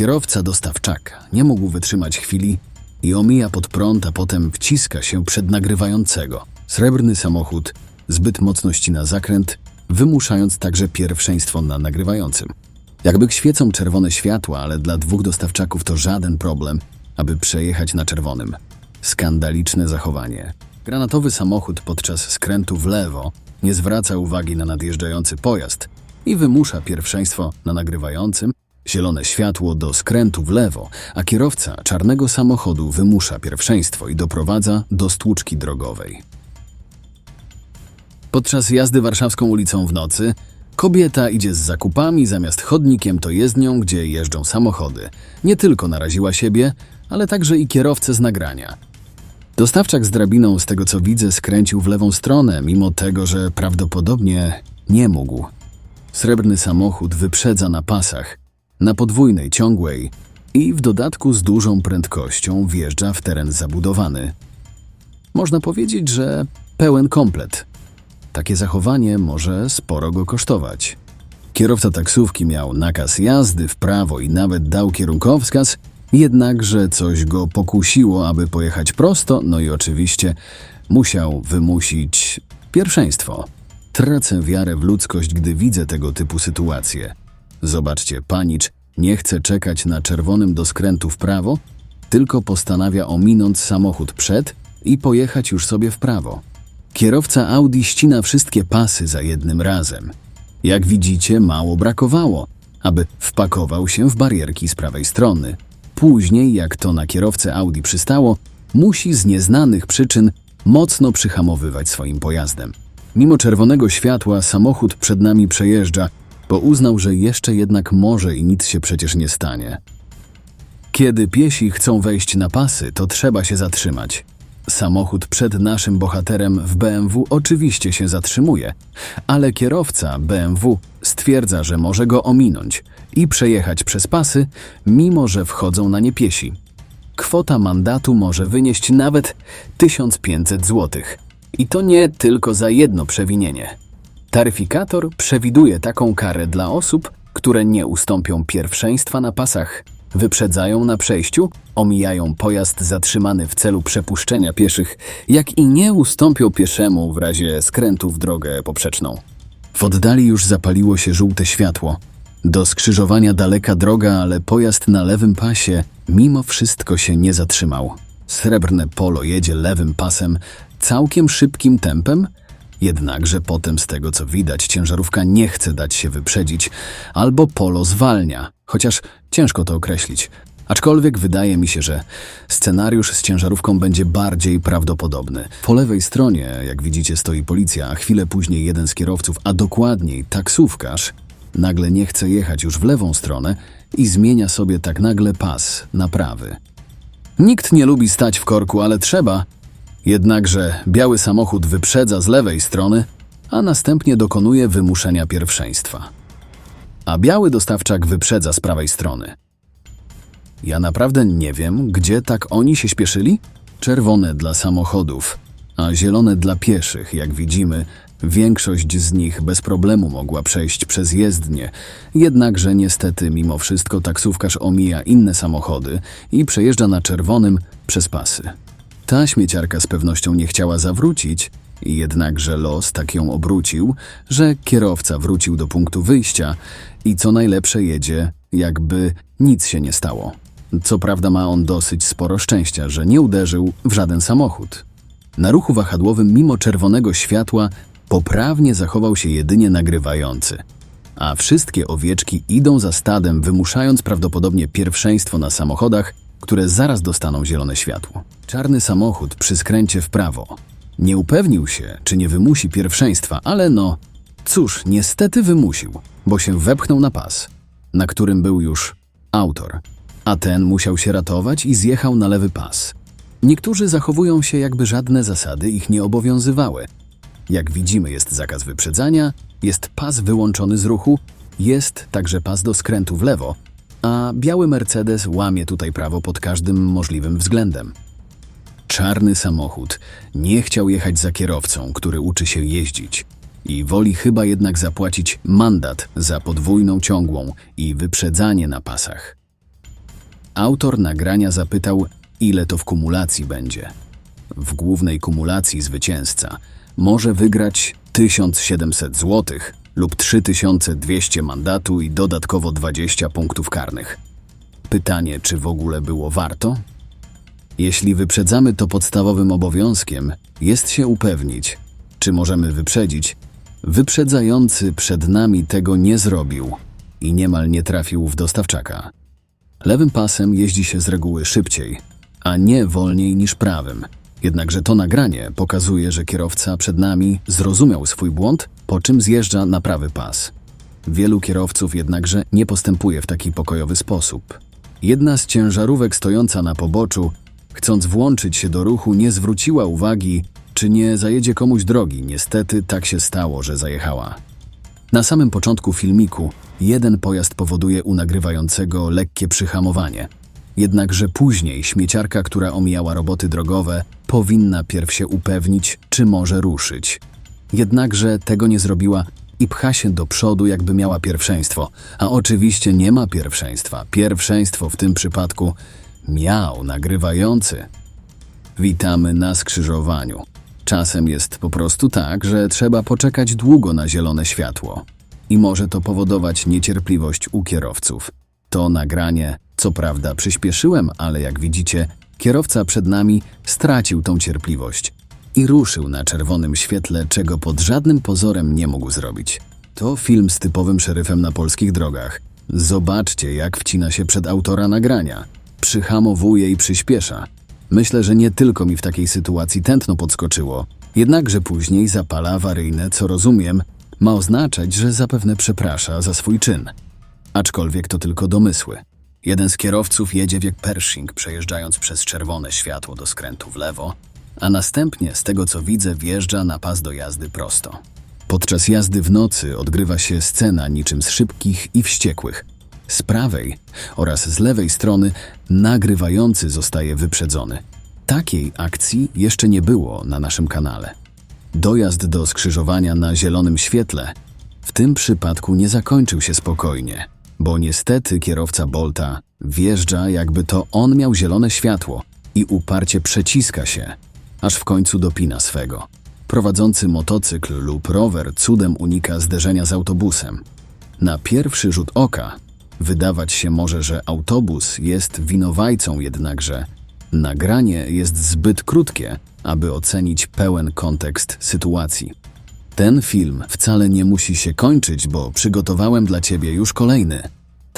Kierowca dostawczaka nie mógł wytrzymać chwili i omija pod prąd, a potem wciska się przed nagrywającego. Srebrny samochód zbyt mocno ścina zakręt, wymuszając także pierwszeństwo na nagrywającym. Jakby świecą czerwone światła, ale dla dwóch dostawczaków to żaden problem, aby przejechać na czerwonym. Skandaliczne zachowanie. Granatowy samochód podczas skrętu w lewo nie zwraca uwagi na nadjeżdżający pojazd i wymusza pierwszeństwo na nagrywającym, zielone światło do skrętu w lewo, a kierowca czarnego samochodu wymusza pierwszeństwo i doprowadza do stłuczki drogowej. Podczas jazdy warszawską ulicą w nocy kobieta idzie z zakupami zamiast chodnikiem to jezdnią, gdzie jeżdżą samochody. Nie tylko naraziła siebie, ale także i kierowcę z nagrania. Dostawczak z drabiną, z tego co widzę, skręcił w lewą stronę, mimo tego, że prawdopodobnie nie mógł. Srebrny samochód wyprzedza na pasach, na podwójnej, ciągłej i w dodatku z dużą prędkością wjeżdża w teren zabudowany. Można powiedzieć, że pełen komplet. Takie zachowanie może sporo go kosztować. Kierowca taksówki miał nakaz jazdy w prawo i nawet dał kierunkowskaz, jednakże coś go pokusiło, aby pojechać prosto, no i oczywiście musiał wymusić pierwszeństwo. Tracę wiarę w ludzkość, gdy widzę tego typu sytuacje. Zobaczcie, panicz nie chce czekać na czerwonym do skrętu w prawo, tylko postanawia ominąć samochód przed i pojechać już sobie w prawo. Kierowca Audi ścina wszystkie pasy za jednym razem. Jak widzicie, mało brakowało, aby wpakował się w barierki z prawej strony. Później, jak to na kierowcę Audi przystało, musi z nieznanych przyczyn mocno przyhamowywać swoim pojazdem. Mimo czerwonego światła samochód przed nami przejeżdża, bo uznał, że jeszcze jednak może i nic się przecież nie stanie. Kiedy piesi chcą wejść na pasy, to trzeba się zatrzymać. Samochód przed naszym bohaterem w BMW oczywiście się zatrzymuje, ale kierowca BMW stwierdza, że może go ominąć i przejechać przez pasy, mimo że wchodzą na nie piesi. Kwota mandatu może wynieść nawet 1500 zł. I to nie tylko za jedno przewinienie. Taryfikator przewiduje taką karę dla osób, które nie ustąpią pierwszeństwa na pasach, wyprzedzają na przejściu, omijają pojazd zatrzymany w celu przepuszczenia pieszych, jak i nie ustąpią pieszemu w razie skrętu w drogę poprzeczną. W oddali już zapaliło się żółte światło. Do skrzyżowania daleka droga, ale pojazd na lewym pasie mimo wszystko się nie zatrzymał. Srebrne polo jedzie lewym pasem całkiem szybkim tempem, jednakże potem z tego co widać ciężarówka nie chce dać się wyprzedzić, albo polo zwalnia, chociaż ciężko to określić. Aczkolwiek wydaje mi się, że scenariusz z ciężarówką będzie bardziej prawdopodobny. Po lewej stronie, jak widzicie, stoi policja, a chwilę później jeden z kierowców, a dokładniej taksówkarz, nagle nie chce jechać już w lewą stronę i zmienia sobie tak nagle pas na prawy. Nikt nie lubi stać w korku, ale trzeba. Jednakże biały samochód wyprzedza z lewej strony, a następnie dokonuje wymuszenia pierwszeństwa. A biały dostawczak wyprzedza z prawej strony. Ja naprawdę nie wiem, gdzie tak oni się śpieszyli? Czerwone dla samochodów, a zielone dla pieszych, jak widzimy, większość z nich bez problemu mogła przejść przez jezdnię. Jednakże niestety mimo wszystko taksówkarz omija inne samochody i przejeżdża na czerwonym przez pasy. Ta śmieciarka z pewnością nie chciała zawrócić, jednakże los tak ją obrócił, że kierowca wrócił do punktu wyjścia i co najlepsze jedzie, jakby nic się nie stało. Co prawda ma on dosyć sporo szczęścia, że nie uderzył w żaden samochód. Na ruchu wahadłowym mimo czerwonego światła poprawnie zachował się jedynie nagrywający, a wszystkie owieczki idą za stadem, wymuszając prawdopodobnie pierwszeństwo na samochodach, które zaraz dostaną zielone światło. Czarny samochód przy skręcie w prawo. Nie upewnił się, czy nie wymusi pierwszeństwa, ale no, cóż, niestety wymusił, bo się wepchnął na pas, na którym był już autor, a ten musiał się ratować i zjechał na lewy pas. Niektórzy zachowują się, jakby żadne zasady ich nie obowiązywały. Jak widzimy, jest zakaz wyprzedzania, jest pas wyłączony z ruchu, jest także pas do skrętu w lewo, a biały Mercedes łamie tutaj prawo pod każdym możliwym względem. Czarny samochód nie chciał jechać za kierowcą, który uczy się jeździć i woli chyba jednak zapłacić mandat za podwójną ciągłą i wyprzedzanie na pasach. Autor nagrania zapytał, ile to w kumulacji będzie. W głównej kumulacji zwycięzca może wygrać 1700 zł lub 3200 mandatu i dodatkowo 20 punktów karnych. Pytanie, czy w ogóle było warto? Jeśli wyprzedzamy, to podstawowym obowiązkiem jest się upewnić, czy możemy wyprzedzić. Wyprzedzający przed nami tego nie zrobił i niemal nie trafił w dostawczaka. Lewym pasem jeździ się z reguły szybciej, a nie wolniej niż prawym. Jednakże to nagranie pokazuje, że kierowca przed nami zrozumiał swój błąd, po czym zjeżdża na prawy pas. Wielu kierowców jednakże nie postępuje w taki pokojowy sposób. Jedna z ciężarówek stojąca na poboczu, chcąc włączyć się do ruchu, nie zwróciła uwagi, czy nie zajedzie komuś drogi. Niestety tak się stało, że zajechała. Na samym początku filmiku jeden pojazd powoduje u nagrywającego lekkie przyhamowanie. Jednakże później śmieciarka, która omijała roboty drogowe, powinna pierw się upewnić, czy może ruszyć. Jednakże tego nie zrobiła i pcha się do przodu, jakby miała pierwszeństwo. A oczywiście nie ma pierwszeństwa. Pierwszeństwo w tym przypadku miał nagrywający. Witamy na skrzyżowaniu. Czasem jest po prostu tak, że trzeba poczekać długo na zielone światło. I może to powodować niecierpliwość u kierowców. To nagranie, co prawda przyspieszyłem, ale jak widzicie, kierowca przed nami stracił tą cierpliwość i ruszył na czerwonym świetle, czego pod żadnym pozorem nie mógł zrobić. To film z typowym szeryfem na polskich drogach. Zobaczcie, jak wcina się przed autora nagrania. Przyhamowuje i przyspiesza. Myślę, że nie tylko mi w takiej sytuacji tętno podskoczyło, jednakże później zapala awaryjne, co rozumiem, ma oznaczać, że zapewne przeprasza za swój czyn. Aczkolwiek to tylko domysły. Jeden z kierowców jedzie w jak Pershing, przejeżdżając przez czerwone światło do skrętu w lewo, a następnie, z tego co widzę, wjeżdża na pas do jazdy prosto. Podczas jazdy w nocy odgrywa się scena niczym z szybkich i wściekłych. Z prawej oraz z lewej strony nagrywający zostaje wyprzedzony. Takiej akcji jeszcze nie było na naszym kanale. Dojazd do skrzyżowania na zielonym świetle w tym przypadku nie zakończył się spokojnie, bo niestety kierowca Bolta wjeżdża, jakby to on miał zielone światło i uparcie przeciska się, aż w końcu dopina swego. Prowadzący motocykl lub rower cudem unika zderzenia z autobusem. Na pierwszy rzut oka wydawać się może, że autobus jest winowajcą, jednakże nagranie jest zbyt krótkie, aby ocenić pełen kontekst sytuacji. Ten film wcale nie musi się kończyć, bo przygotowałem dla Ciebie już kolejny.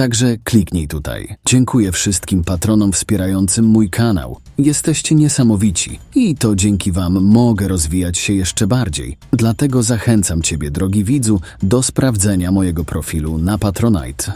Także kliknij tutaj. Dziękuję wszystkim patronom wspierającym mój kanał. Jesteście niesamowici i to dzięki Wam mogę rozwijać się jeszcze bardziej. Dlatego zachęcam Ciebie, drogi widzu, do sprawdzenia mojego profilu na Patronite.